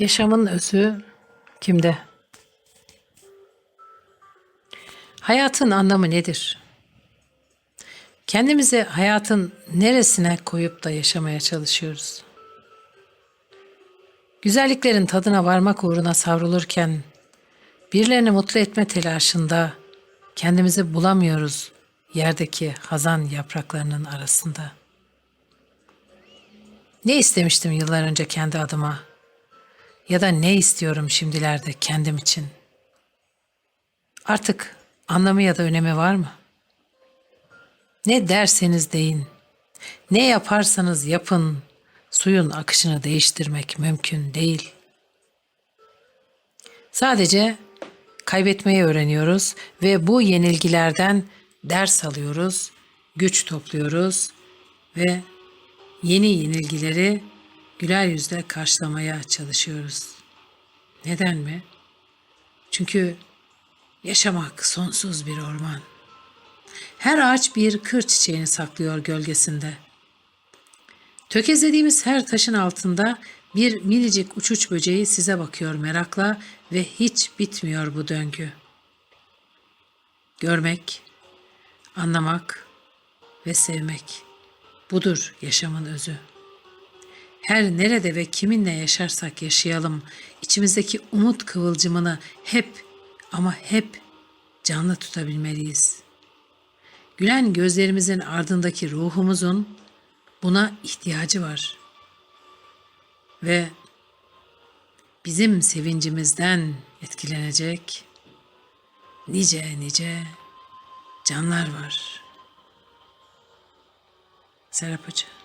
Yaşamın özü kimde? Hayatın anlamı nedir? Kendimizi hayatın neresine koyup da yaşamaya çalışıyoruz? Güzelliklerin tadına varmak uğruna savrulurken birilerini mutlu etme telaşında kendimizi bulamıyoruz yerdeki hazan yapraklarının arasında. Ne istemiştim yıllar önce kendi adıma? Ya da ne istiyorum şimdilerde kendim için? Artık anlamı ya da önemi var mı? Ne derseniz deyin, ne yaparsanız yapın, suyun akışını değiştirmek mümkün değil. Sadece kaybetmeyi öğreniyoruz ve bu yenilgilerden ders alıyoruz, güç topluyoruz ve yeni yenilgileri güler yüzle karşılamaya çalışıyoruz. Neden mi? Çünkü yaşamak sonsuz bir orman. Her ağaç bir kır çiçeğini saklıyor gölgesinde. Tökezlediğimiz her taşın altında bir minicik uçuç böceği size bakıyor merakla ve hiç bitmiyor bu döngü. Görmek, anlamak ve sevmek. Budur yaşamın özü. Her nerede ve kiminle yaşarsak yaşayalım, içimizdeki umut kıvılcımını hep ama hep canlı tutabilmeliyiz. Gülen gözlerimizin ardındaki ruhumuzun buna ihtiyacı var. Ve bizim sevincimizden etkilenecek nice nice canlar var. Serap Hoca.